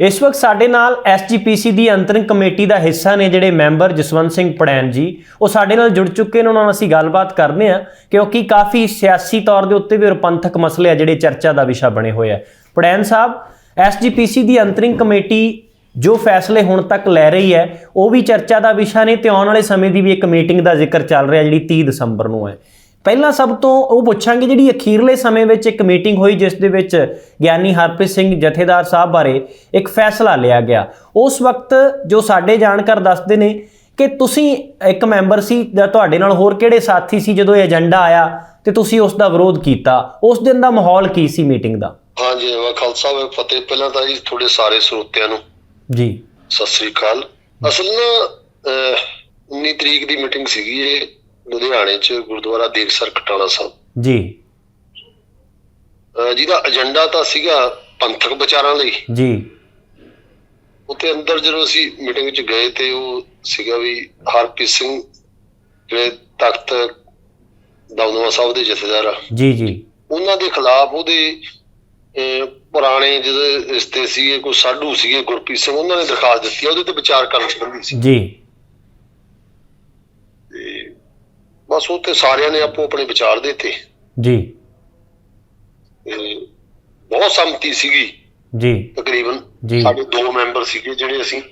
ਇਸ ਵਕਤ ਸਾਡੇ ਨਾਲ ਐਸਜੀਪੀਸੀ ਦੀ ਅੰਤਰਿੰਗ ਕਮੇਟੀ ਦਾ ਹਿੱਸਾ ਨੇ ਜਿਹੜੇ ਮੈਂਬਰ ਜਸਵੰਤ ਸਿੰਘ ਪੜੈਨ ਜੀ, ਉਹ ਸਾਡੇ ਨਾਲ ਜੁੜ ਚੁੱਕੇ ਨੇ, ਉਹਨਾਂ ਨਾਲ ਅਸੀਂ ਗੱਲਬਾਤ ਕਰਦੇ ਹਾਂ, ਕਿਉਂਕਿ ਕਾਫੀ ਸਿਆਸੀ ਤੌਰ ਦੇ ਉੱਤੇ ਵੀ ਔਰ ਪੰਥਕ ਮਸਲੇ ਆ ਜਿਹੜੇ ਚਰਚਾ ਦਾ ਵਿਸ਼ਾ ਬਣੇ ਹੋਏ ਆ। ਪੜੈਨ ਸਾਹਿਬ ਐਸਜੀਪੀਸੀ ਦੀ ਅੰਤਰਿੰਗ ਕਮੇਟੀ ਜੋ ਫੈਸਲੇ ਹੁਣ ਤੱਕ ਲੈ ਰਹੀ ਹੈ, ਉਹ ਵੀ ਚਰਚਾ ਦਾ ਵਿਸ਼ਾ ਨੇ ਤੇ ਆਉਣ ਵਾਲੇ ਸਮੇਂ ਦੀ ਵੀ ਇੱਕ ਮੀਟਿੰਗ ਦਾ ਜ਼ਿਕਰ ਚੱਲ ਰਿਹਾ ਜਿਹੜੀ 30 ਦਸੰਬਰ ਨੂੰ ਹੈ। ਪਹਿਲਾਂ ਸਭ ਤੋਂ ਉਹ ਪੁੱਛਾਂਗੇ ਜਿਹੜੀ ਅਖੀਰਲੇ ਸਮੇਂ ਵਿੱਚ ਇੱਕ ਮੀਟਿੰਗ ਹੋਈ ਜਿਸ ਦੇ ਵਿੱਚ ਗਿਆਨੀ ਹਰਪ੍ਰੀਤ ਸਿੰਘ ਜਥੇਦਾਰ ਸਾਹਿਬ ਬਾਰੇ ਇੱਕ ਫੈਸਲਾ ਲਿਆ ਗਿਆ। ਉਸ ਵਕਤ ਜੋ ਸਾਡੇ ਜਾਣਕਾਰ ਦੱਸਦੇ ਨੇ ਕਿ ਤੁਸੀਂ ਇੱਕ ਮੈਂਬਰ ਸੀ ਜਾਂ ਤੁਹਾਡੇ ਨਾਲ ਹੋਰ ਕਿਹੜੇ ਸਾਥੀ ਸੀ ਜਦੋਂ ਇਹ ਏਜੰਡਾ ਆਇਆ ਤੇ ਤੁਸੀਂ ਉਸ ਦਾ ਵਿਰੋਧ ਕੀਤਾ? ਉਸ ਦਿਨ ਦਾ ਮਾਹੌਲ ਕੀ ਸੀ ਮੀਟਿੰਗ ਦਾ? ਹਾਂਜੀ ਵਾ ਖਾਲਸਾ ਵੇ ਫਤਿਹ। ਪਹਿਲਾਂ ਤਾਂ ਜੀ ਤੁਹਾਡੇ ਸਾਰੇ ਸਰੋਤਿਆਂ ਨੂੰ ਜੀ। ਸਤਿ ਸ੍ਰੀ ਅਕਾਲ। ਅਸਲ ਨਾ ਅਹ, 19 ਤਰੀਕ ਦੀ ਮੀਟਿੰਗ ਸੀਗੀ ਇਹ। ਲੁਧਿਆਣੇ 'ਚ ਗੁਰਦੁਆਰਾ ਦੇਵਸਰ ਕਟਾਣਾ ਸਾਹਿਬ। ਜੀ। ਜਿਹਦਾ ਏਜੰਡਾ ਤਾਂ ਸੀਗਾ ਪੰਥਕ ਵਿਚਾਰਾਂ ਲਈ। ਜੀ। ਉੱਥੇ ਅੰਦਰ ਜਦੋਂ ਅਸੀਂ ਮੀਟਿੰਗ 'ਚ ਗਏ ਤੇ ਉਹ ਸੀਗਾ ਵੀ ਹਰਪ੍ਰੀਤ ਸਿੰਘ ਜਿਹੜੇ ਤਖਤ ਦਮਦਮਾ ਸਾਹਿਬ ਦੇ ਜਥੇਦਾਰ ਆ। ਜੀ ਜੀ। ਉਹਨਾਂ ਦੇ ਖਿਲਾਫ ਉਹਦੇ ਪੁਰਾਣੇ ਜਿਹੜੇ ਰਿਸ਼ਤੇ ਸੀਗੇ ਕੋਈ ਸਾਡੂ ਸੀਗੇ ਗੁਰਪ੍ਰੀਤ ਸਿੰਘ ਉਹਨਾਂ ਨੇ ਦਰਖਾਸਤ ਦਿੱਤੀ ਉਹਦੇ ਤੇ ਵਿਚਾਰ ਕਰਨ ਸੰਬੰਧੀ ਸੀ। ਜੀ ਤੇ ਬਸ ਉੱਥੇ ਸਾਰਿਆਂ ਨੇ ਆਪੋ ਆਪਣੇ ਵਿਚਾਰ ਦਿੱਤੇ। ਜੀ। ਬਹੁਤ ਸੰਮਤੀ ਸੀਗੀ। ਜੀ। ਤਕਰੀਬਨ। ਸਾਡੇ ਦੋ ਮੈਂਬਰ ਸੀਗੇ ਜਿਹੜੇ ਅਸੀਂ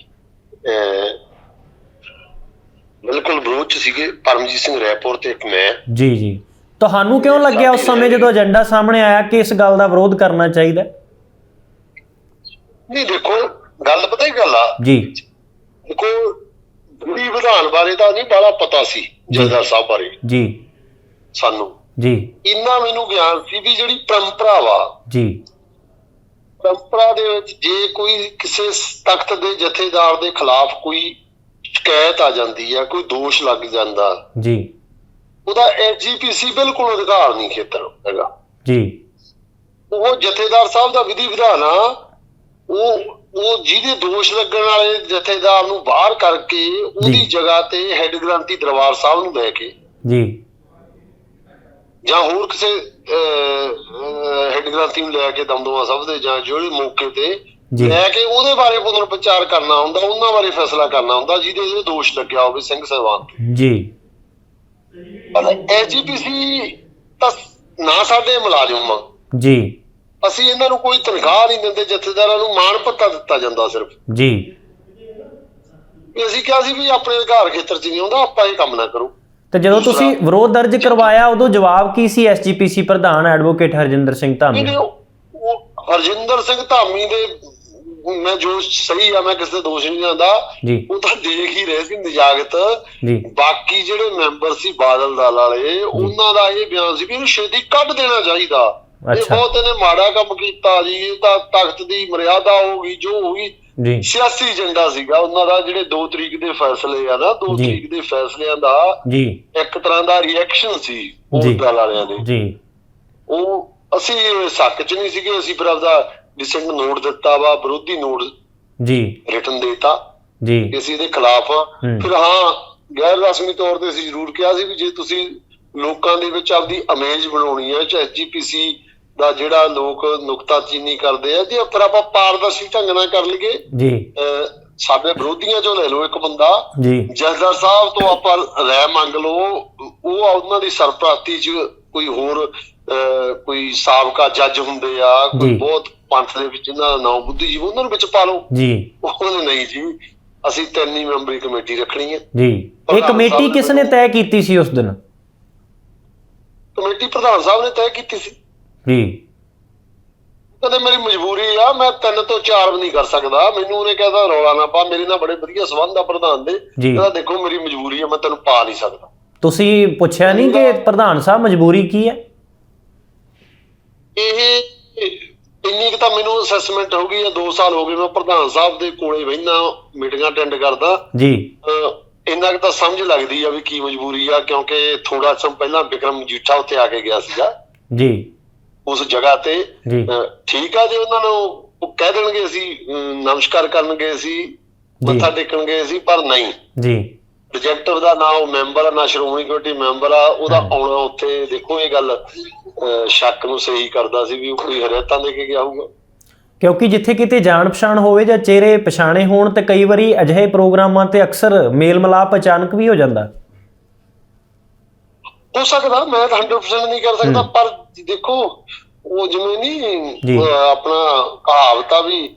ਬਿਲਕੁਲ ਵਿਰੋਧ ਸੀਗੇ। ਪਰਮਜੀਤ ਸਿੰਘ ਰੈਪੁਰ ਤੇ ਇੱਕ ਮੈਂ। ਜੀ ਜੀ। ਤੁਹਾਨੂੰ ਕਿਉਂ ਲੱਗਿਆ ਉਸ ਸਮੇਂ ਜਦੋਂ ਏਜੰਡਾ ਸਾਹਮਣੇ ਆਇਆ ਕਿ ਇਸ ਗੱਲ ਦਾ ਵਿਰੋਧ ਕਰਨਾ ਚਾਹੀਦਾ? ਨਹੀਂ ਦੇਖੋ ਗੱਲ ਪਤਾ ਹੀ ਗੱਲ ਆ? ਜੀ। ਦੇਖੋ ਗੁੜੀ ਵਿਧਾਨ ਬਾਰੇ ਤਾਂ ਨਹੀਂ ਬਾਲਾ ਪਤਾ ਸੀ ਜਥੇਦਾਰ ਸਾਹਿਬ ਬਾਰੇ। ਜੀ। ਸਾਨੂੰ। ਜੀ। ਇੰਨਾ ਮੈਨੂੰ ਗਿਆਨ ਸੀ ਵੀ ਜਿਹੜੀ ਪਰੰਪਰਾ ਵਾ ਜੀ। ਪਰੰਪਰਾ ਦੇ ਵਿੱਚ ਜੇ ਕੋਈ ਕਿਸੇ ਤਖਤ ਦੇ ਜਥੇਦਾਰ ਦੇ ਖਿਲਾਫ ਕੋਈ ਸ਼ਿਕਾਇਤ ਆ ਜਾਂਦੀ ਹੈ ਕੋਈ ਦੋਸ਼ ਲੱਗ ਜਾਂਦਾ ਜੀ। ਉਹਦਾ ਐਸਜੀਪੀਸੀ ਬਿਲਕੁਲ ਅਧਿਕਾਰ ਨਹੀਂ ਖੇਤਰ ਹੈਗਾ। ਜੀ। ਉਹ ਜਥੇਦਾਰ ਸਾਹਿਬ ਦਾ ਵਿਧੀ ਵਿਧਾਨ ਆ ਉਹ ਉਹ ਜਿਹਦੇ ਦੋਸ਼ ਲੱਗਣ ਵਾਲੇ ਜਥੇਦਾਰ ਨੂੰ ਬਾਹਰ ਕਰਕੇ ਉਹਦੀ। ਜਗ੍ਹਾ ਤੇ ਹੈੱਡ ਗ੍ਰੰਥੀ ਦਰਬਾਰ ਸਾਹਿਬ ਨੂੰ ਲੈ ਕੇ। ਜੀ। ਜਾਂ ਹੋਰ ਕਿਸੇ ਹੈੱਡ ਗ੍ਰੰਥੀ ਨੂੰ ਲੈ ਕੇ ਦਮਦਮਾ ਸਾਹਿਬ ਦੇ ਜਾਂ ਜਿਹੜੇ ਮੌਕੇ ਤੇ। ਲੈ ਕੇ ਉਹਦੇ ਬਾਰੇ ਪੁਨਰ ਵਿਚਾਰ ਕਰਨਾ ਹੁੰਦਾ ਉਹਨਾਂ ਬਾਰੇ ਫੈਸਲਾ ਕਰਨਾ ਹੁੰਦਾ ਜਿਹਦੇ ਜਿਹਦੇ ਦੋਸ਼ ਲੱਗਿਆ ਹੋਵੇ ਸਿੰਘ ਤੇ। ਜੀ। ਪਰ ਐਜੀਪੀਸੀ ਤਾਂ ਨਾ ਸਾਡੇ ਮੁਲਾਜ਼ਮ ਜੀ। ਅਸੀਂ ਇਹਨਾਂ ਨੂੰ ਕੋਈ ਤਨਖਾਹ ਨਹੀਂ ਦਿੰਦੇ ਜਥੇਦਾਰਾਂ ਨੂੰ ਮਾਣ ਭੱਤਾ ਦਿੱਤਾ ਜਾਂਦਾ ਸਿਰਫ। ਜੀ। ਵੀ ਅਸੀਂ ਕਿਹਾ ਸੀ ਵੀ ਆਪਣੇ ਅਧਿਕਾਰ ਖੇਤਰ 'ਚ ਨਹੀਂ ਆਉਂਦਾ ਆਪਾਂ ਇਹ ਕੰਮ ਨਾ ਕਰੋ। ਤੇ ਜਦੋਂ ਤੁਸੀਂ ਵਿਰੋਧ ਦਰਜ ਕਰਵਾਇਆ ਉਦੋਂ ਜਵਾਬ ਕੀ ਸੀ ਐਸਜੀਪੀਸੀ ਪ੍ਰਧਾਨ ਐਡਵੋਕੇਟ ਹਰਜਿੰਦਰ ਸਿੰਘ ਧਾਮੀ ਹਰਜਿੰਦਰ ਸਿੰਘ ਧਾਮੀ ਦੇ ਮੈਂ ਜੋ ਸਹੀ ਆ ਮੈਂ ਕਿਸੇ ਦੇ ਦੋਸ਼ ਨਹੀਂ ਜਾਂਦਾ ਜੀ। ਉਹ ਤਾਂ ਦੇਖ ਹੀ ਰਹੇ ਸੀ ਨਿਜਾਗਤ। ਬਾਕੀ ਜਿਹੜੇ ਮੈਂਬਰ ਸੀ ਬਾਦਲ ਦਲ ਵਾਲੇ ਉਹਨਾਂ ਦਾ ਇਹ ਬਿਆਨ ਸੀ ਵੀ ਇਹਨੂੰ ਛੇਤੀ ਕੱਢ ਦੇਣਾ ਚਾਹੀਦਾ। ਇਹ ਅੱਛਾ। ਬਹੁਤ ਇਹਨੇ ਮਾੜਾ ਕੰਮ ਕੀਤਾ ਜੀ ਇਹ ਤਾਂ ਤਖਤ ਦੀ ਮਰਿਆਦਾ ਹੋਊਗੀ ਜੋ ਹੋਊਗੀ ਜੀ ਸਿਆਸੀ ਏਜੰਡਾ ਸੀਗਾ ਉਹਨਾਂ ਦਾ ਜਿਹੜੇ 2 ਤਰੀਕ ਦੇ ਫੈਸਲੇ ਆ ਨਾ 2 ਜੀ। ਤਰੀਕ ਦੇ ਫੈਸਲਿਆਂ ਦਾ ਜੀ ਇੱਕ ਤਰ੍ਹਾਂ ਦਾ ਰਿਐਕਸ਼ਨ ਸੀ ਉਹ ਜੀ। ਦਲ ਵਾਲਿਆਂ ਦੇ ਜੀ ਉਹ ਅਸੀਂ ਸੱਕ ਚ ਨਹੀਂ ਸੀਗੇ ਅਸੀਂ ਫਿਰ ਆਪਦਾ ਡਿਸੈਂਟ ਨੋਟ ਦਿੱਤਾ ਵਾ ਵਿਰੋਧੀ ਨੋਟ ਜੀ ਰਿਟਨ ਦੇਤਾ ਜੀ ਕਿ ਅਸੀਂ ਇਹਦੇ ਖਿਲਾਫ ਆ ਹੂੰ। ਫਿਰ ਹਾਂ ਗੈਰ ਰਸਮੀ ਤੌਰ ਤੇ ਅਸੀਂ ਜ਼ਰੂਰ ਕਿਹਾ ਸੀ ਵੀ ਜੇ ਤੁਸੀਂ ਲੋਕਾਂ ਦੇ ਵਿੱਚ ਆਪਦੀ ਇਮੇਜ ਬਣਾਉਣੀ ਹੈ ਚਾਹੇ ਐਸਜੀਪੀਸੀ ਦਾ ਜਿਹੜਾ ਲੋਕ ਨੁਕਤਾਚੀਨੀ ਕਰਦੇ ਆ ਜੇ ਫਿਰ ਆਪਾਂ ਪਾਰਦਰਸ਼ੀ ਢੰਗ ਨਾਲ ਕਰ ਲਈਏ। ਜੀ। ਸਾਡੇ ਵਿਰੋਧੀਆਂ ਚੋਂ ਲੈ ਲਓ ਇੱਕ ਬੰਦਾ। ਜੀ। ਜਥੇਦਾਰ ਸਾਹਿਬ ਤੋਂ ਆਪਾਂ ਰਾਇ ਮੰਗ ਲਓ ਉਹ ਉਹਨਾਂ ਦੀ ਸਰਪ੍ਰਾਤੀ ਚ ਕੋਈ ਹੋਰ ਕੋਈ ਸਾਬਕਾ ਜੱਜ ਹੁੰਦੇ ਆ ਕੋਈ ਜੀ। ਬਹੁਤ ਪੰਥ ਦੇ ਵਿੱਚ ਇਹਨਾਂ ਦਾ ਨਾਮ ਬੁੱਧੀਜੀਵ ਉਹਨਾਂ ਨੂੰ ਵਿੱਚ ਪਾ ਲਓ। ਜੀ। ਉਹਨੇ ਨਹੀਂ ਜੀ ਅਸੀਂ ਤਿੰਨ ਹੀ ਮੈਂਬਰੀ ਕਮੇਟੀ ਰੱਖਣੀ ਹੈ। ਜੀ। ਇਹ ਕਮੇਟੀ ਕਿਸ ਨੇ ਤੈਅ ਕੀਤੀ ਸੀ ਉਸ ਦਿਨ? ਕਮੇਟੀ ਪ੍ਰਧਾਨ ਸਾਹਿਬ ਨੇ ਤੈਅ ਕੀਤੀ ਸੀ। ਜੀ। ਕਹਿੰਦੇ ਮੇਰੀ ਮਜਬੂਰੀ ਆ ਮੈਂ ਤਿੰਨ ਤੋਂ ਚਾਰ ਵੀ ਨਹੀਂ ਕਰ ਸਕਦਾ। ਮੈਨੂੰ ਉਹਨੇ ਕਹਿੰਦਾ ਰੌਲਾ ਨਾ ਪਾ ਮੇਰੇ ਨਾਲ ਬੜੇ ਵਧੀਆ ਸੰਬੰਧ ਆ ਪ੍ਰਧਾਨ ਦੇ। ਜੀ। ਕਹਿੰਦਾ ਦੇਖੋ ਮੇਰੀ ਮਜਬੂਰੀ ਆ ਮੈਂ ਤੈਨੂੰ ਪਾ ਨਹੀਂ ਸਕਦਾ। ਤੁਸੀਂ ਪੁੱਛਿਆ ਨਹੀਂ ਕਿ ਪ੍ਰਧਾਨ ਸਾਹਿਬ ਮਜਬੂਰੀ ਕੀ ਹੈ ਇਹ ਇੰਨੀ ਕੁ ਤਾਂ ਮੈਨੂੰ ਅਸੈਸਮੈਂਟ ਹੋ ਗਈ ਆ 2 ਸਾਲ ਹੋ ਗਏ ਮੈਂ ਪ੍ਰਧਾਨ ਸਾਹਿਬ ਦੇ ਕੋਲੇ ਬਹਿਣਾ ਮੀਟਿੰਗਾਂ ਅਟੈਂਡ ਕਰਦਾ। ਜੀ। ਅਹ ਇੰਨਾ ਕੁ ਤਾਂ ਸਮਝ ਲੱਗਦੀ ਆ ਵੀ ਕੀ ਮਜਬੂਰੀ ਆ ਕਿਉਂਕਿ ਥੋੜਾ ਸਮ ਪਹਿਲਾਂ ਵਿਕਰਮ ਜੀਠਾ ਉੱਥੇ ਆ ਕੇ ਗਿਆ ਸੀਗਾ। ਜੀ। ਉਸ ਜਗ੍ਹਾ ਤੇ ਠੀਕ ਆ ਜੇ ਉਹਨਾਂ ਨੂੰ ਉਹ ਕਹਿ ਦੇਣਗੇ ਅਸੀਂ ਨਮਸਕਾਰ ਕਰਨਗੇ ਅਸੀਂ ਮੱਥਾ ਟੇਕਣਗੇ ਅਸੀਂ ਪਰ ਨਹੀਂ। ਜੀ। ਪ੍ਰੋਜੈਕਟਰ ਦਾ ਨਾ ਉਹ ਮੈਂਬਰ ਆ ਨਾ ਸ਼੍ਰੋਮਣੀ ਕਮੇਟੀ ਮੈਂਬਰ ਆ ਉਹਦਾ ਆਉਣਾ ਉੱਥੇ ਦੇਖੋ ਇਹ ਗੱਲ ਸ਼ੱਕ ਨੂੰ ਸਹੀ ਕਰਦਾ ਸੀ ਵੀ ਉਹ ਕੋਈ ਹਦਾਇਤਾਂ ਦੇ ਕੇ ਗਿਆ ਹੋਊਗਾ। ਕਿਉਂਕਿ ਜਿੱਥੇ ਕਿਤੇ ਜਾਣ ਪਛਾਣ ਹੋਵੇ ਜਾਂ ਚਿਹਰੇ ਪਛਾਣੇ ਹੋਣ ਤੇ ਕਈ ਵਾਰੀ ਅਜਿਹੇ ਪ੍ਰੋਗਰਾਮਾਂ ਤੇ ਅਕਸਰ ਮੇਲ ਮਿਲਾਪ ਅਚਾਨਕ ਵੀ ਹੋ ਜਾਂਦਾ। ਹੋ ਸਕਦਾ ਮੈਂ ਤਾਂ 100% ਨਹੀਂ ਕਰ ਸਕਦਾ ਪਰ ਦੇਖੋ ਉਹ ਜਿਵੇਂ ਨਹੀਂ ਆਪਣਾ ਕਹਾਵਤ ਵੀ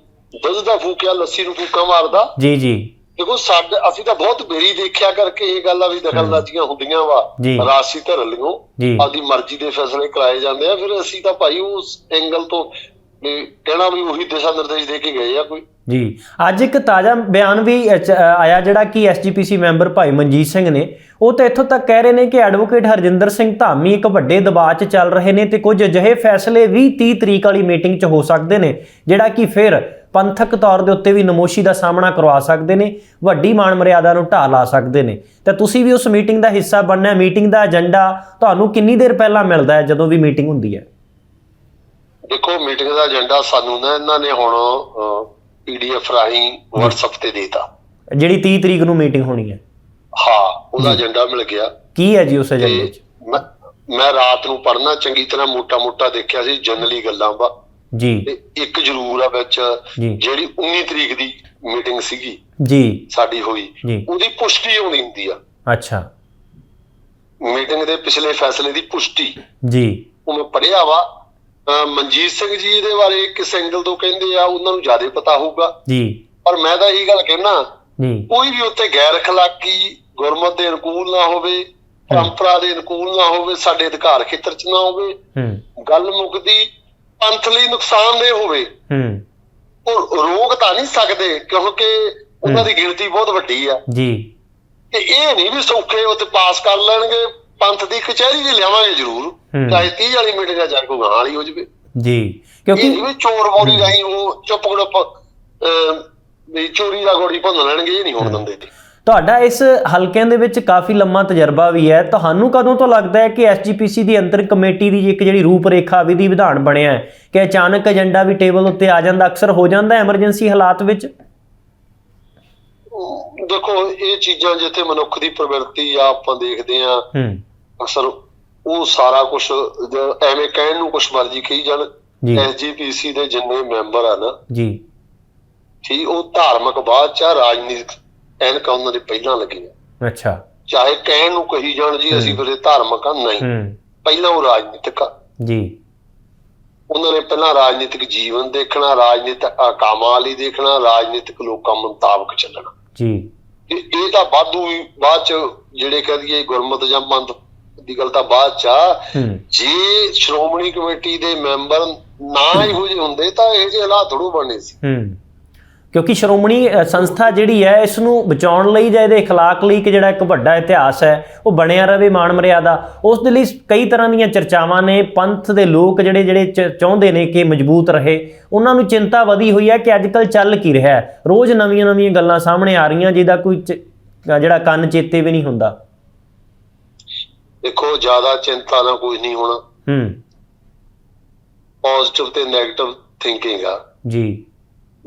ਦੁੱਧ ਦਾ ਫੂਕਿਆ ਲੱਸੀ ਨੂੰ ਫੂਕਾ ਮਾਰਦਾ। ਜੀ ਜੀ। ਦੇਖੋ ਸਾਡੇ ਅਸੀਂ ਤਾਂ ਬਹੁਤ ਬੇਰੀ ਦੇਖਿਆ ਕਰਕੇ ਇਹ ਗੱਲ ਆ ਵੀ ਦਖਲਅੰਦਾਜ਼ੀਆਂ ਹੁੰਦੀਆਂ ਵਾ। ਰਾਸੀ ਧਰ ਲਿਓ। ਆਪਦੀ ਮਰਜ਼ੀ ਦੇ ਫੈਸਲੇ ਕਰਾਏ ਜਾਂਦੇ ਆ ਫਿਰ ਅਸੀਂ ਤਾਂ ਭਾਈ ਉਸ ਐਂਗਲ ਤੋਂ ਵੀ ਕਹਿਣਾ ਵੀ ਉਹੀ ਦਿਸ਼ਾ ਨਿਰਦੇਸ਼ ਦੇ ਕੇ ਗਏ ਆ ਕੋਈ। ਜੀ ਅੱਜ ਇੱਕ ਤਾਜ਼ਾ ਬਿਆਨ ਵੀ ਅ, ਚ- ਅ, ਆਇਆ ਜਿਹੜਾ ਕਿ ਐਸਜੀਪੀਸੀ ਮੈਂਬਰ ਭਾਈ ਮਨਜੀਤ ਸਿੰਘ ਨੇ। ਉਹ ਤਾਂ ਇੱਥੋਂ ਤੱਕ ਕਹਿ ਰਹੇ ਨੇ ਕਿ ਐਡਵੋਕੇਟ ਹਰਜਿੰਦਰ ਸਿੰਘ ਧਾਮੀ ਇੱਕ ਵੱਡੇ ਦਬਾਅ 'ਚ ਚੱਲ ਰਹੇ ਨੇ ਤੇ ਕੁਝ ਅਜਿਹੇ ਫੈਸਲੇ ਵੀ 30 ਤਰੀਕ ਵਾਲੀ ਮੀਟਿੰਗ 'ਚ ਹੋ ਸਕਦੇ ਨੇ ਜਿਹੜਾ ਕਿ ਫਿਰ ਪੰਥਕ ਤੌਰ ਦੇ ਉੱਤੇ ਵੀ ਨਮੋਸ਼ੀ ਦਾ ਸਾਹਮਣਾ ਕਰਵਾ ਸਕਦੇ ਨੇ ਵੱਡੀ ਮਾਣ ਮਰਿਆਦਾ ਨੂੰ ਢਾਹ ਲਾ ਸਕਦੇ ਨੇ। ਤਾਂ ਤੁਸੀਂ ਵੀ ਉਸ ਮੀਟਿੰਗ ਦਾ ਹਿੱਸਾ ਬਣਨਾ ਮੀਟਿੰਗ ਦਾ ਏਜੰਡਾ ਤੁਹਾਨੂੰ ਕਿੰਨੀ ਦੇਰ ਪਹਿਲਾਂ ਮਿਲਦਾ ਹੈ ਜਦੋਂ ਵੀ ਮੀਟਿੰਗ ਹੁੰਦੀ ਹੈ? ਦੇਖੋ ਮੀਟਿੰਗ ਦਾ ਏਜੰਡਾ ਸਾਨੂੰ ਨਾ ਇਹਨਾਂ ਨੇ ਹੁਣ ਪੀਡੀਐਫ ਰਾਹੀਂ WhatsApp ਤੇ ਦੇਤਾ। ਜਿਹੜੀ 30 ਤਰੀਕ ਨੂੰ ਮੀਟਿੰਗ ਹੋਣੀ ਹੈ। ਹਾਂ ਉਹਦਾ ਏਜੰਡਾ ਮਿਲ ਗਿਆ। ਕੀ ਹੈ ਜੀ ਉਸ ਏਜੰਡੇ 'ਚ? ਤੇ ਮੈਂ ਰਾਤ ਨੂੰ ਪੜਨਾ ਚੰਗੀ ਤਰ੍ਹਾਂ ਮੋਟਾ-ਮੋਟਾ ਦੇਖਿਆ ਸੀ ਜਨਰਲੀ ਗੱਲਾਂ ਵਾ। ਜੀ। ਤੇ ਇੱਕ ਜ਼ਰੂਰ ਆ ਵਿੱਚ ਜਿਹੜੀ 19 ਤਰੀਕ ਦੀ ਮੀਟਿੰਗ ਸੀਗੀ ਜੀ। ਸਾਡੀ ਹੋਈ ਉਹਦੀ ਪੁਸ਼ਟੀ ਹੋਣੀ ਹੁੰਦੀ ਆ। ਅੱਛਾ। ਮੀਟਿੰਗ ਦੇ ਪਿਛਲੇ ਫੈਸਲੇ ਦੀ ਪੁਸ਼ਟੀ। ਜੀ। ਉਹ ਮੈਂ ਪੜਿਆ ਵਾ ਮਨਜੀਤ ਸਿੰਘ ਜੀ ਇਹਦੇ ਬਾਰੇ ਕਿਸ ਐਂਗਲ ਤੋਂ ਕਹਿੰਦੇ ਆ ਉਹਨਾਂ ਨੂੰ ਜ਼ਿਆਦਾ ਪਤਾ ਹੋਊਗਾ। ਜੀ। ਪਰ ਮੈਂ ਤਾਂ ਇਹੀ ਗੱਲ ਕਹਿਣਾ ਜੀ। ਕੋਈ ਵੀ ਉੱਤੇ ਗੈਰ ਅਖਲਾਕੀ ਗੁਰਮਤ ਦੇ ਅਨੁਕੂਲ ਨਾ ਹੋਵੇ ਪਰੰਪਰਾ ਦੇ ਅਨੁਕੂਲ ਨਾ ਹੋਵੇ ਸਾਡੇ ਅਧਿਕਾਰ ਖੇਤਰ 'ਚ ਨਾ ਹੋਵੇ ਗੱਲ ਮੁੱਕਦੀ ਪੰਥ ਲਈ ਨੁਕਸਾਨਦੇਹ ਹੋਵੇ। ਹੂੰ। ਉਹ ਰੋਕ ਤਾਂ ਨਹੀਂ ਸਕਦੇ ਕਿਉਂਕਿ ਉਹਨਾਂ ਦੀ ਗਿਣਤੀ ਬਹੁਤ ਵੱਡੀ ਆ। ਜੀ। ਤੇ ਇਹ ਨਹੀਂ ਵੀ ਸੌਖੇ ਉੱਤੇ ਪਾਸ ਕਰ ਲੈਣਗੇ ਪੰਥ ਦੀ ਕਚਹਿਰੀ ਦੇ ਲਿਆਵਾਂਗੇ ਜ਼ਰੂਰ। ਚਾਹੇ 30 ਵਾਲੀ ਮੀਟਿੰਗ ਆ ਚਾਹੇ ਕੋਈ ਹੋ ਜਵੇ। ਜੀ ਇਹ ਕਿਉਂਕਿ ਨਹੀਂ ਵੀ ਚੋਰ ਬੋਰੀ ਰਾਹੀਂ ਉਹ ਚੁੱਪ ਗੜਪ ਵੀ ਚੋਰੀ ਦਾ ਗੋੜੀ ਭੰਨ ਲੈਣਗੇ ਇਹ ਨਹੀਂ ਹੋਣ ਦਿੰਦੇ ਜੀ ਤੁਹਾਡਾ ਇਸ ਹਲਕਿਆਂ ਦੇ ਵਿੱਚ ਕਾਫੀ ਲੰਮਾ ਤਜਰਬਾ ਵੀ ਹੈ। ਤੁਹਾਨੂੰ ਕਦੋਂ ਤੋਂ ਲੱਗਦਾ ਹੈ ਕਿ ਐਸਜੀਪੀਸੀ ਦੀ ਅੰਤਰ ਕਮੇਟੀ ਦੀ ਇੱਕ ਜਿਹੜੀ ਰੂਪਰੇਖਾ ਵਿਧੀ ਵਿਧਾਨ ਬਣਿਆ ਹੈ ਕਿ ਅਚਾਨਕ ਏਜੰਡਾ ਵੀ ਟੇਬਲ ਉੱਤੇ ਆ ਜਾਂਦਾ ਅਕਸਰ ਹੋ ਜਾਂਦਾ ਐਮਰਜੈਂਸੀ ਹਾਲਾਤ ਵਿੱਚ? ਦੇਖੋ ਇਹ ਚੀਜ਼ਾਂ ਜਿੱਥੇ ਮਨੁੱਖ ਦੀ ਪ੍ਰਵਿਰਤੀ ਆ ਆਪਾਂ ਦੇਖਦੇ ਆ ਹੂੰ। ਅਕਸਰ ਉਹ ਸਾਰਾ ਕੁਝ ਐਵੇਂ ਕਹਿਣ ਨੂੰ ਕੁਝ ਮਰਜ਼ੀ ਕਹੀ ਜਾਣ। ਐਸਜੀਪੀਸੀ ਦੇ ਜਿੰਨੇ ਮੈਂਬਰ ਆ ਨਾ ਜੀ। ਠੀਕ ਉਹ ਧਾਰਮਿਕ ਬਾਅਦ ਚ ਰਾਜਨੀਤਿਕ ਐਨਕਾਂ ਉਹਨਾਂ ਦੇ ਪਹਿਲਾਂ ਲੱਗੀਆਂ। ਅੱਛਾ। ਚਾਹੇ ਕਹਿਣ ਨੂੰ ਕਹੀ ਜਾਣ ਜੀ ਅਸੀਂ ਫਿਰ ਧਾਰਮਿਕ ਆ ਨਹੀਂ। ਪਹਿਲਾਂ ਉਹ ਰਾਜਨੀਤਿਕ ਆ। ਜੀ। ਉਹਨਾਂ ਨੇ ਪਹਿਲਾਂ ਰਾਜਨੀਤਿਕ ਜੀਵਨ ਦੇਖਣਾ ਰਾਜਨੀਤਿਕ ਕਾਮਾਂ ਲਈ ਦੇਖਣਾ ਰਾਜਨੀਤਿਕ ਲੋਕਾਂ ਮੁਤਾਬਕ ਚੱਲਣਾ। ਜੀ। ਇਹ ਤਾਂ ਵੀ ਬਾਅਦ ਚ ਜਿਹੜੇ ਕਹਿ ਦਈਏ ਗੁਰਮਤ ਜਾਂ ਪੰਥ ਦੀ ਗੱਲ ਤਾਂ ਬਾਅਦ ਚ ਆ ਹੂੰ ਜੇ ਸ਼੍ਰੋਮਣੀ ਕਮੇਟੀ ਦੇ ਮੈਂਬਰ ਨਾ ਇਹੋ ਜਿਹੇ ਹੁੰਦੇ ਤਾਂ ਇਹ ਜਿਹੇ ਹਾਲਾਤ ਥੋੜ੍ਹੇ ਬਣਨੇ ਸੀ ਹੂੰ ਕਿਉਂਕਿ ਸ਼੍ਰੋਮਣੀ ਅ, ਸੰਸਥਾ ਜਿਹੜੀ ਹੈ ਇਸ ਨੂੰ ਬਚਾਉਣ ਲਈ ਜਾਂ ਇਹਦੇ اخلاق ਲਈ ਕਿ ਜਿਹੜਾ ਇੱਕ ਵੱਡਾ ਇਤਿਹਾਸ ਹੈ ਉਹ ਬਣਿਆ ਰਵੇ ਮਾਣ ਮਰਿਆਦਾ ਉਸ ਦੇ ਲਈ ਕਈ ਤਰ੍ਹਾਂ ਦੀਆਂ ਚਰਚਾਵਾਂ ਨੇ ਪੰਥ ਦੇ ਲੋਕ ਜਿਹੜੇ ਜਿਹੜੇ ਚ- ਚਾਹੁੰਦੇ ਨੇ ਕਿ ਮਜ਼ਬੂਤ ਰਹੇ ਉਹਨਾਂ ਨੂੰ ਚਿੰਤਾ ਵਧੀ ਹੋਈ ਹੈ ਕਿ ਅੱਜ ਕੱਲ ਚੱਲ ਕੀ ਰਿਹਾ ਹੈ ਰੋਜ਼ ਨਵੀਆਂ ਨਵੀਆਂ ਗੱਲਾਂ ਸਾਹਮਣੇ ਆ ਰਹੀਆਂ ਜਿਹਦਾ ਕੋਈ ਚ- ਅ, ਜਿਹੜਾ ਕੰਨ ਚੇਤੇ ਵੀ ਨਹੀਂ ਹੁੰਦਾ ਦੇਖੋ ਜ਼ਿਆਦਾ ਚਿੰਤਾ ਨਾਲ ਕੁਝ ਨਹੀਂ ਹੋਣਾ। ਹੂੰ। ਪੋਜ਼ਿਟਿਵ ਤੇ 네ਗੇਟਿਵ ਥਿੰਕਿੰਗ ਆ। ਜੀ।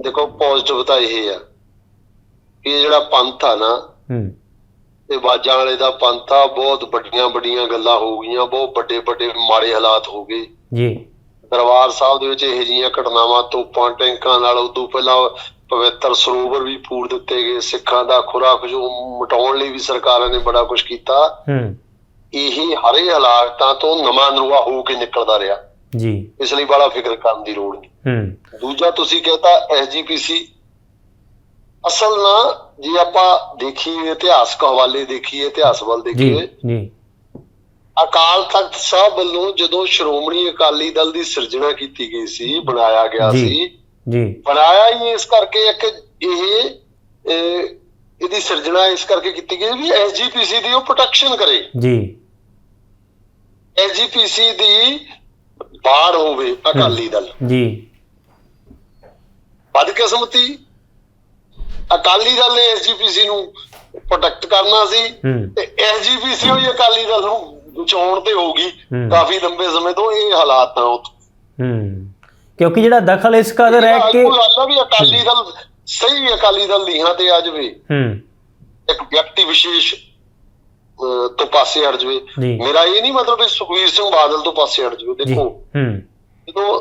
ਦੇਖੋ ਪੋਜ਼ਿਟਿਵ ਤਾਂ ਇਹ ਆ ਕਿ ਜਿਹੜਾ ਪੰਥ ਆ ਨਾ ਹੂੰ। ਇਹ ਬਾਜਾਂ ਵਾਲੇ ਦਾ ਪੰਥ ਆ ਬਹੁਤ ਵੱਡੀਆਂ ਵੱਡੀਆਂ ਗੱਲਾਂ ਹੋ ਗਈਆਂ ਬਹੁਤ ਵੱਡੇ ਵੱਡੇ ਮਾੜੇ ਹਾਲਾਤ ਹੋ ਗਏ। ਜੀ। ਦਰਬਾਰ ਸਾਹਿਬ ਦੇ ਵਿੱਚ ਇਹੋ ਜਿਹੀਆਂ ਘਟਨਾਵਾਂ ਤੋਪਾਂ ਟੈਂਕਾਂ ਨਾਲ ਉਦੋਂ ਪਹਿਲਾਂ ਪਵਿੱਤਰ ਸਰੋਵਰ ਵੀ ਫੂੜ ਦਿੱਤੇ ਗਏ ਸਿੱਖਾਂ ਦਾ ਖੁਰਾ ਖਜੋ ਮਟਾਉਣ ਲਈ ਵੀ ਸਰਕਾਰਾਂ ਨੇ ਬੜਾ ਕੁਝ ਕੀਤਾ। ਹੂੰ। ਇਹ ਹਰੇ ਹਾਲਾਤਾਂ ਤੋਂ ਨਵਾਂ ਨਰੂਆ ਹੋ ਕੇ ਨਿਕਲਦਾ ਰਿਹਾ। ਜੀ। ਇਸ ਲਈ ਬੜਾ ਫਿਕਰ ਕਰਨ ਦੀ ਲੋੜ ਨਹੀਂ। ਹੂੰ। ਦੂਜਾ ਤੁਸੀਂ ਕਹਤਾ ਐਸਜੀਪੀਸੀ ਅਸਲ ਨਾ ਜੇ ਆਪਾਂ ਦੇਖੀਏ ਇਤਿਹਾਸਕ ਹਵਾਲੇ ਦੇਖੀਏ ਇਤਿਹਾਸ ਵੱਲ ਦੇਖੀਏ। ਜੀ। ਅਕਾਲ ਤਖਤ ਸਾਹਿਬ ਵੱਲੋਂ ਜਦੋਂ ਸ਼੍ਰੋਮਣੀ ਅਕਾਲੀ ਦਲ ਦੀ ਸਿਰਜਣਾ ਕੀਤੀ ਗਈ ਸੀ ਬਣਾਇਆ ਗਿਆ। ਸੀ। ਜੀ। ਬਣਾਇਆ ਹੀ ਇਸ ਕਰਕੇ ਇੱਕ ਇਹ- ਇਹਦੀ ਸਿਰਜਣਾ ਇਸ ਕਰਕੇ ਕੀਤੀ ਗਈ ਵੀ ਐਸਜੀਪੀਸੀ ਦੀ ਉਹ ਪ੍ਰੋਟੈਕਸ਼ਨ ਕਰੇ। ਜੀ। ਐਸਜੀਪੀਸੀ ਦੀ ਬਾੜ ਹੋਵੇ ਅਕਾਲੀ ਦਲ। ਜੀ। ਬਦਕਿਸਮਤੀ। ਅਕਾਲੀ ਦਲ ਨੇ ਐਸਜੀਪੀਸੀ ਨੂੰ ਪ੍ਰੋਟੈਕਟ ਕਰਨਾ ਸੀ ਤੇ ਐਸਜੀਪੀਸੀ ਹੋਈ ਅਕਾਲੀ ਦਲ ਨੂੰ ਬਚਾਉਣ ਤੇ ਹੋਗੀ। ਕਾਫੀ ਲੰਬੇ ਸਮੇਂ ਤੋਂ ਇਹ ਹਾਲਾਤ ਆ ਉੱਥੇ। ਹੂੰ। ਕਿਉਂਕਿ ਜਿਹੜਾ ਦਖਲ ਇਸ ਕਿ ਕੋਈ ਗੱਲ ਆ ਵੀ ਅਕਾਲੀ ਦਲ ਸਹੀ ਅਕਾਲੀ ਦਲ ਲੀਹਾਂ ਤੇ ਆ ਜਾਵੇ। ਹੂੰ। ਇੱਕ ਵਿਅਕਤੀ ਵਿਸ਼ੇਸ਼ ਤੋਂ ਪਾਸੇ ਹਟ ਜਾਵੇ। ਮੇਰਾ ਇਹ ਨਹੀਂ ਮਤਲਬ ਵੀ ਸੁਖਵੀਰ ਸਿੰਘ ਬਾਦਲ ਤੋਂ ਪਾਸੇ ਹਟ ਜਾਵੇ। ਦੇਖੋ ਹੂੰ। ਜਦੋਂ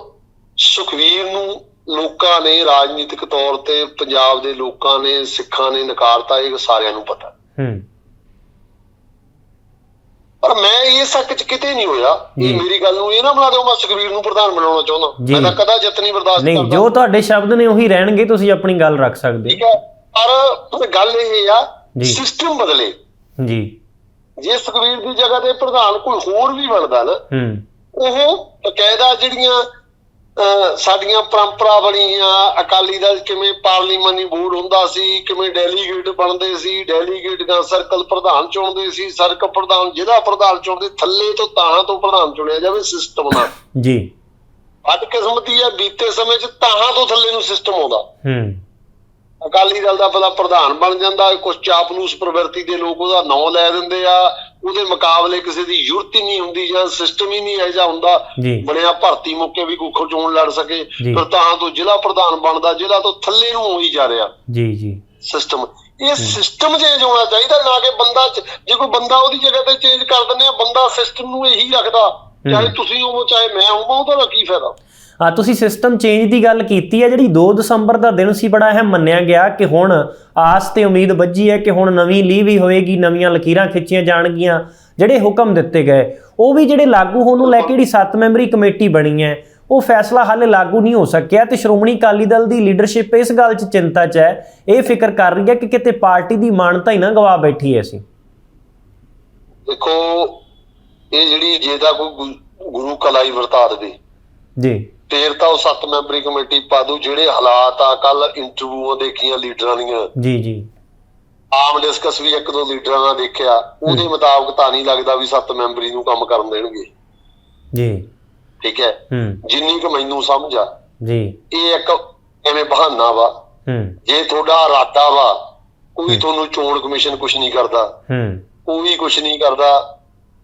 ਸੁਖਵੀਰ ਨੂੰ ਲੋਕਾਂ ਨੇ ਰਾਜਨੀਤਿਕ ਤੌਰ ਤੇ ਪੰਜਾਬ ਦੇ ਲੋਕਾਂ ਨੇ ਸਿੱਖਾਂ ਨੇ ਨਕਾਰਤਾ ਇਹ ਸਾਰਿਆਂ ਨੂੰ ਪਤਾ। ਹੂੰ। ਪਰ ਮੈਂ ਇਹ ਸ਼ੱਕ ਚ ਕਿਤੇ ਨਹੀਂ ਹੋਇਆ। ਇਹ ਮੇਰੀ ਗੱਲ ਨੂੰ ਇਹ ਨਾ ਬਣਾ ਦਿਓ ਮੈਂ ਸੁਖਬੀਰ ਨੂੰ ਪ੍ਰਧਾਨ ਬਣਾਉਣਾ ਚਾਹੁੰਦਾ। ਮੈਂ ਤਾਂ ਕਦਾ ਜਿੱਤ ਨਹੀਂ ਬਰਦਾਸ਼ਤ ਨਹੀਂ ਕਰਦਾ। ਜੋ ਤੁਹਾਡੇ ਸ਼ਬਦ ਨੇ ਉਹੀ ਰਹਿਣਗੇ ਤੁਸੀਂ ਆਪਣੀ ਗੱਲ ਰੱਖ ਸਕਦੇ। ਠੀਕ ਹੈ। ਪਰ ਗੱਲ ਇਹ ਆ। ਸਿਸਟਮ ਬਦਲੇ। ਜੀ। ਜੇ ਸੁਖਬੀਰ ਦੀ ਜਗ੍ਹਾ ਤੇ ਪ੍ਰਧਾਨ ਕੋਈ ਹੋਰ ਵੀ ਬਣਦਾ ਨਾ ਹੂੰ। ਉਹ ਬਕਾਇਦਾ ਜਿਹੜੀਆਂ ਸਾਡੀਆਂ ਪਰੰਪਰਾ ਬਣੀਆਂ ਅਕਾਲੀ ਦਲ ਕਿਵੇਂ ਪਾਰਲੀਮਾਨੀ ਬੋਰਡ ਹੁੰਦਾ ਸੀ ਕਿਵੇਂ ਡੈਲੀਗੇਟ ਬਣਦੇ ਸੀ ਡੈਲੀਗੇਟ ਦਾ ਸਰਕਲ ਪ੍ਰਧਾਨ ਚੁਣਦੇ ਸੀ ਸਰਕਲ ਪ੍ਰਧਾਨ ਜ਼ਿਲ੍ਹਾ ਪ੍ਰਧਾਨ ਚੁਣਦੇ ਥੱਲੇ ਤੋਂ ਤਾਹਾਂ ਤੋਂ ਪ੍ਰਧਾਨ ਚੁਣਿਆ ਜਾਵੇ ਸਿਸਟਮ ਨਾਲ। ਜੀ। ਅੱਜ ਕਿਸਮਤੀ ਹੈ ਬੀਤੇ ਸਮੇਂ 'ਚ ਤਾਹਾਂ ਤੋਂ ਥੱਲੇ ਨੂੰ ਸਿਸਟਮ ਆਉਂਦਾ। ਹੂੰ। ਅਕਾਲੀ ਦਲ ਦਾ ਪਹਿਲਾਂ ਪ੍ਰਧਾਨ ਬਣ ਜਾਂਦਾ ਕੁਝ ਚਾਪਲੂਸ ਪ੍ਰਵਿਰਤੀ ਦੇ ਲੋਕ ਉਹਦਾ ਨਾਂ ਲੈ ਦਿੰਦੇ ਆ। ਉਹਦੇ ਮੁਕਾਬਲੇ ਕਿਸੇ ਦੀ ਜ਼ਰੂਰਤ ਹੀ ਨਹੀਂ ਹੁੰਦੀ ਜਾਂ ਸਿਸਟਮ ਹੀ ਨਹੀਂ ਐਜਾ ਹੁੰਦਾ ਬਣਿਆ ਭਰਤੀ ਮੌਕੇ ਵੀ ਕੋਈ ਖੋਚੋਣ ਲੜ ਸਕੇ। ਫਿਰ ਤਾਂ ਤੋਂ ਜ਼ਿਲ੍ਹਾ ਪ੍ਰਧਾਨ ਬਣਦਾ ਜ਼ਿਲ੍ਹਾ ਤੋਂ ਥੱਲੇ ਨੂੰ ਹੋਈ ਜਾ ਰਿਹਾ। ਜੀ ਜੀ। ਸਿਸਟਮ ਇਹ ਸਿਸਟਮ ਚੇਂਜ ਹੋਣਾ ਚਾਹੀਦਾ ਨਾ ਕਿ ਬੰਦਾ ਜੇ ਕੋਈ ਬੰਦਾ ਉਹਦੀ ਜਗ੍ਹਾ ਤੇ ਚੇਂਜ ਕਰ ਦਿੰਦੇ ਆ ਬੰਦਾ ਸਿਸਟਮ ਨੂੰ ਇਹੀ ਰੱਖਦਾ। ਚਾਹੇ ਤੁਸੀਂ ਹੋਵੋ ਚਾਹੇ ਮੈਂ ਹੋਵਾਂ ਉਹਦਾ ਕੀ ਫਾਇਦਾ? ਆ ਤੁਸੀਂ ਸਿਸਟਮ ਚੇਂਜ ਦੀ ਗੱਲ ਕੀਤੀ ਹੈ ਜਿਹੜੀ 2 ਦਸੰਬਰ ਦਾ ਦਿਨ ਸੀ ਬੜਾ ਅਹਿਮ ਮੰਨਿਆ ਗਿਆ ਕਿ ਹੁਣ ਆਸ ਤੇ ਉਮੀਦ ਵੱਜੀ ਹੈ ਕਿ ਹੁਣ ਨਵੀਂ ਲੀਹ ਵੀ ਹੋਏਗੀ ਨਵੀਆਂ ਲਕੀਰਾਂ ਖਿੱਚੀਆਂ ਜਾਣਗੀਆਂ ਜਿਹੜੇ ਹੁਕਮ ਦਿੱਤੇ ਗਏ। ਉਹ ਵੀ ਜਿਹੜੇ ਲਾਗੂ ਹੋਣ ਨੂੰ ਲੈ ਕੇ ਜਿਹੜੀ 7 ਮੈਂਬਰੀ ਕਮੇਟੀ ਬਣੀ ਹੈ ਉਹ ਫੈਸਲਾ ਹਾਲੇ ਲਾਗੂ ਨਹੀਂ ਹੋ ਸਕਿਆ ਤੇ ਸ਼੍ਰੋਮਣੀ ਅਕਾਲੀ ਦਲ ਦੀ ਲੀਡਰਸ਼ਿਪ ਇਸ ਗੱਲ 'ਚ ਚਿੰਤਾ 'ਚ ਹੈ ਇਹ ਫਿਕਰ ਕਰ ਰਹੀ ਹੈ ਕਿ ਕਿਤੇ ਪਾਰਟੀ ਦੀ ਮਾਨਤਾ ਹੀ ਨਾ ਗਵਾ ਬੈਠੀ ਐ ਅਸੀਂ। ਦੇਖੋ ਇਹ ਜਿਹੜੀ ਜੇ ਤਾਂ ਕੋਈ ਗੁਰੂ ਕਲਾਈ ਵਰਤਾ ਦੇਵੇ। ਜੀ। ਫੇਰ ਤਾਂ ਉਹ ਸੱਤ ਮੈਂਬਰੀ ਕਮੇਟੀ ਪਾ ਦੂ ਜਿਹੜੇ ਹਾਲਾਤ ਆ ਕੱਲ ਇੰਟਰਵਿਊਆਂ ਦੇਖੀਆਂ ਲੀਡਰਾਂ ਦੀਆਂ। ਜੀ ਜੀ। ਆਮ ਡਿਸਕਸ ਵੀ ਇੱਕ ਦੋ ਲੀਡਰਾਂ ਨਾਲ ਦੇਖਿਆ ਉਹਦੇ ਮੁਤਾਬਕ ਤਾਂ ਨਹੀਂ ਲੱਗਦਾ ਵੀ ਸੱਤ ਮੈਂਬਰੀ ਨੂੰ ਕੰਮ ਕਰਨ ਦੇਣਗੇ। ਜੀ। ਠੀਕ ਹੈ? ਜਿੰਨੀ ਕੁ ਮੈਨੂੰ ਸਮਝ ਆ ਜੀ। ਇਹ ਇੱਕ ਐਵੇਂ ਬਹਾਨਾ ਵਾ। ਹੂੰ। ਜੇ ਤੁਹਾਡਾ ਇਰਾਦਾ ਵਾ ਕੋਈ ਤੁਹਾਨੂੰ ਚੋਣ ਕਮਿਸ਼ਨ ਕੁਝ ਨਹੀਂ ਕਰਦਾ। ਹੂੰ। ਕੋਈ ਕੁਝ ਨਹੀਂ ਕਰਦਾ।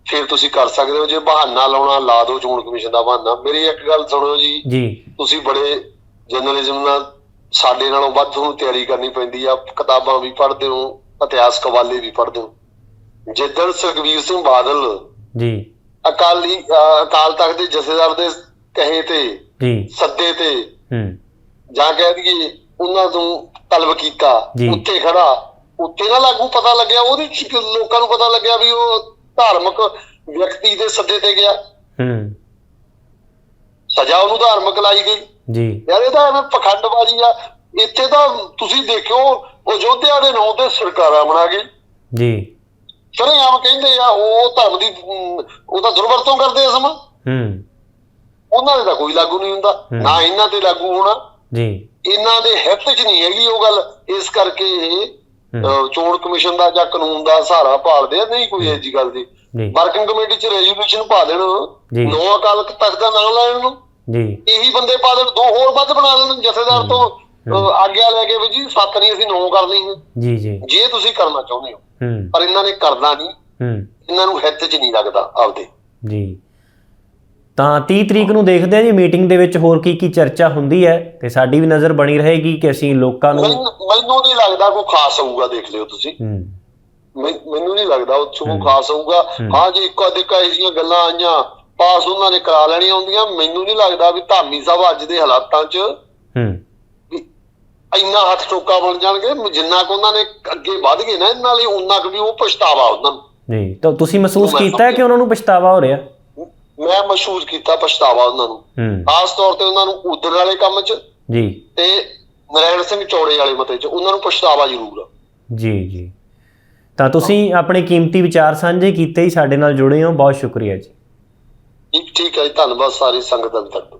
ਫਿਰ ਤੁਸੀਂ ਕਰ ਸਕਦੇ ਹੋ ਜੇ ਬਹਾਨਾ ਲਾਉਣਾ ਲਾ ਦਿਓ ਚੋਣ ਕਮਿਸ਼ਨ ਦਾ ਬਹਾਨਾ। ਮੇਰੀ ਇੱਕ ਗੱਲ ਸੁਣੋ ਜੀ। ਜੀ। ਤੁਸੀਂ ਬੜੇ ਜਰਨਲਿਜ਼ਮ ਨਾਲ ਸਾਡੇ ਨਾਲੋਂ ਵੱਧ ਤੁਹਾਨੂੰ ਤਿਆਰੀ ਕਰਨੀ ਪੈਂਦੀ ਆ। ਕਿਤਾਬਾਂ ਵੀ ਪੜ੍ਹਦੇ ਹੋ ਇਤਿਹਾਸ ਕਵਾਲੇ ਵੀ ਪੜ੍ਹਦੇ ਹੋ। ਜਿੱਦਣ ਸੁਖਬੀਰ ਸਿੰਘ ਬਾਦਲ ਜੀ। ਅਕਾਲੀ ਅਕਾਲ ਤਖਤ ਦੇ ਜਥੇਦਾਰ ਦੇ ਕਹੇ ਤੇ ਜੀ। ਸੱਦੇ ਤੇ ਹੂੰ। ਜਾਂ ਕਹਿ ਦਈਏ ਉਹਨਾਂ ਤੋਂ ਤਲਬ ਕੀਤਾ। ਉੱਥੇ ਖੜਾ ਉੱਥੇ ਨਾ ਲਾਗੂ ਪਤਾ ਲੱਗਿਆ ਉਹਦੇ ਲੋਕਾਂ ਨੂੰ ਪਤਾ ਲੱਗਿਆ ਵੀ ਉਹ ਧਾਰਮਿਕ ਵਿਅਕਤੀ ਦੇ ਸੱਦੇ ਤੇ ਗਿਆ। ਹੂੰ। ਸਜ਼ਾ ਉਹਨੂੰ ਧਾਰਮਿਕ ਲਾਈ ਗਈ। ਜੀ। ਯਾਰ ਇਹ ਤਾਂ ਐਵੇਂ ਪਖੰਡਬਾਜ਼ੀ ਆ। ਇੱਥੇ ਤਾਂ ਤੁਸੀਂ ਦੇਖਿਓ ਉਹ ਯੋਧਿਆਂ ਦੇ ਨਾਂ ਤੇ ਸਰਕਾਰਾਂ ਬਣਾ ਗਏ ਜੀ। ਸਰੇਆਮ ਕਹਿੰਦੇ ਆ ਉਹ ਧਰਮ ਦੀ ਉਹ ਤਾਂ ਦੁਰਵਰਤੋਂ ਕਰਦੇ ਆ ਸਮਾਂ। ਹੂੰ। ਉਹਨਾਂ ਦੇ ਤਾਂ ਕੋਈ ਲਾਗੂ ਨਹੀਂ ਹੁੰਦਾ। ਨਾ ਇਹਨਾਂ ਤੇ ਲਾਗੂ ਹੋਣਾ। ਜੀ। ਇਹਨਾਂ ਦੇ ਹਿੱਤ 'ਚ ਨਹੀਂ ਹੈਗੀ ਉਹ ਗੱਲ। ਇਸ ਕਰਕੇ ਇਹ ਚੋਣ ਕਮਿਸ਼ਨ ਦਾ ਜਾਂ ਕਾਨੂੰਨ ਦਾ ਸਹਾਰਾ ਭਾਲਦੇ ਆ ਨਹੀਂ ਕੋਈ ਐਜੀ ਗੱਲ ਦੀ। ਵਰਕਿੰਗ ਕਮੇਟੀ 'ਚ ਰੈਜ਼ੋਲੂਸ਼ਨ ਪਾ ਦੇਣ। ਨੌ ਅਕਾਲ ਤਖਤ ਦਾ ਨਾਮ ਲੈਣ ਨੂੰ। ਜੀ। ਇਹੀ ਬੰਦੇ ਪਾ ਦੇਣ ਦੋ ਹੋਰ ਵੱਧ ਬਣਾ ਲੈਣ ਜਥੇਦਾਰ ਤੋਂ ਆਗਿਆ ਲੈ ਕੇ ਵੀ ਜੀ ਸੱਤ ਨਹੀਂ ਅਸੀਂ ਨੌ ਕਰਨੀ ਹੈ। ਜੀ ਜੀ। ਜੇ ਤੁਸੀਂ ਕਰਨਾ ਚਾਹੁੰਦੇ ਹੋ ਪਰ ਇਹਨਾਂ ਨੇ ਕਰਨਾ ਨਹੀਂ। ਇਹਨਾਂ ਨੂੰ ਹਿੱਤ 'ਚ ਨਹੀਂ ਲੱਗਦਾ ਆਪਦੇ। ਜੀ। ਤਾਂ 30 ਤਰੀਕ ਨੂੰ ਦੇਖਦੇ ਹਾਂ ਜੀ ਮੀਟਿੰਗ ਦੇ ਵਿੱਚ ਹੋਰ ਕੀ ਕੀ ਚਰਚਾ ਹੁੰਦੀ ਹੈ ਤੇ ਸਾਡੀ ਵੀ ਨਜ਼ਰ ਬਣੀ ਰਹੇਗੀ ਕਿ ਅਸੀਂ ਲੋਕਾਂ ਨੂੰ ਮੈਨੂੰ ਨਹੀਂ ਲੱਗਦਾ ਕੋਈ ਖਾਸ ਹੋਊਗਾ ਦੇਖ ਲਿਓ ਤੁਸੀਂ। ਮੈਨ- ਨਹੀਂ ਲੱਗਦਾ ਉਹ 'ਚ ਕੋਈ ਖਾਸ ਹੋਊਗਾ। ਹਾਂ। ਜੀ ਇੱਕੋ ਅੱਧੇ ਕਾ ਜਿਹੀਆਂ ਗੱਲਾਂ ਆਈਆਂ। ਪਾਸ ਉਹਨਾਂ ਨੇ ਕਰਾ ਲੈਣੀਆਂ ਹੁੰਦੀਆਂ। ਮੈਨੂੰ ਨਹੀਂ ਲੱਗਦਾ ਵੀ ਧਾਮੀ ਸਾਹਿਬ ਅੱਜ ਦੇ ਹਾਲਾਤਾਂ 'ਚ ਹੂੰ। ਇੰਨਾ ਹੱਥ ਟੋਕਾ ਬਣ ਜਾਣਗੇ। ਜਿੰਨਾ ਕੁ ਉਹਨਾਂ ਨੇ ਅੱਗੇ ਵਧ ਗਏ ਨਾ ਇਹਨਾਂ ਲਈ ਉਹਨਾਂ ਕੁ ਵੀ ਉਹ ਪਛਤਾਵਾ ਉਹਨਾਂ ਨੂੰ। ਜੀ ਤਾਂ ਤੁਸੀਂ ਮਹਿਸੂਸ ਕੀਤਾ ਹੈ ਕਿ ਉਹਨਾਂ ਨੂੰ ਪਛਤਾਵਾ ਹੋ ਰਿਹਾ? ਮੈਂ ਮਹਿਸੂਸ ਕੀਤਾ ਪਛਤਾਵਾ ਉਹਨਾਂ ਨੂੰ। ਖਾਸ ਤੌਰ ਤੇ ਉਹਨਾਂ ਨੂੰ ਉਦਣ ਵਾਲੇ ਕੰਮ 'ਚ ਜੀ। ਤੇ ਨਰਾਇਣ ਸਿੰਘ ਚੌੜੇ ਵਾਲੇ ਮਤੇ 'ਚ ਉਹਨਾਂ ਨੂੰ ਪਛਤਾਵਾ ਜ਼ਰੂਰ ਆ। ਜੀ ਜੀ। ਤਾਂ ਤੁਸੀਂ ਆਪਣੇ ਕੀਮਤੀ ਵਿਚਾਰ ਸਾਂਝੇ ਕੀਤੇ ਹੀ ਸਾਡੇ ਨਾਲ ਜੁੜੇ ਹੋ। ਬਹੁਤ ਸ਼ੁਕਰੀਆ ਜੀ। ਠੀਕ ਠੀਕ ਹੈ ਧੰਨਵਾਦ ਸਾਰੀ ਸੰਗਤ ਦਾ ਤੁਹਾਡਾ।